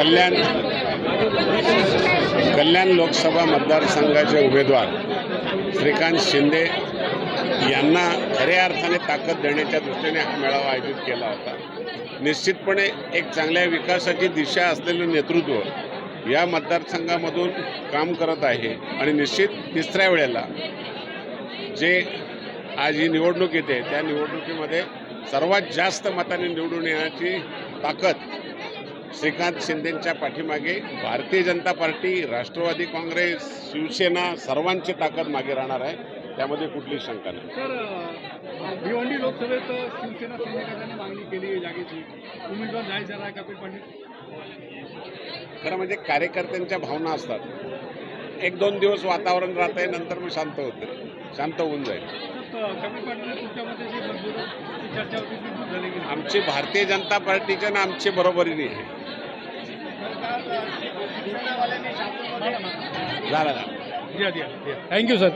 कल्याण कल्याण लोकसभा मतदारसंघाचे उमेदवार श्रीकांत शिंदे यांना खऱ्या अर्थाने ताकद देण्याच्या दृष्टीने हा मेळावा आयोजित केला होता. निश्चितपणे एक चांगल्या विकासाची दिशा असलेलं नेतृत्व या मतदारसंघामधून काम करत आहे आणि निश्चित तिसऱ्या वेळेला जे आज ही निवडणूक येते त्या निवडणुकीमध्ये सर्वात जास्त मताने निवडून येण्याची ताकद श्रीकांत शिंदेंच्या पाठीमागे भारतीय जनता पार्टी राष्ट्रवादी काँग्रेस शिवसेना सर्वांची ताकद मागे राहणार आहे. त्यामध्ये कुठली शंका नाही. भिवंडी लोकसभेत शिवसेना सैनिकांनी मागणी केली आहे जागेची. उमेदवार जाहीर झाला आहे कपिल पंडित खरं म्हणजे कार्यकर्त्यांच्या भावना असतात. एक दोन दिवस वातावरण राहतंय नंतर मग शांत होते शांत होऊन जाईल. पाटील आमची भारतीय जनता पार्टीच्या ना आमची बरोबरीने आहे. झाला. Thank you sir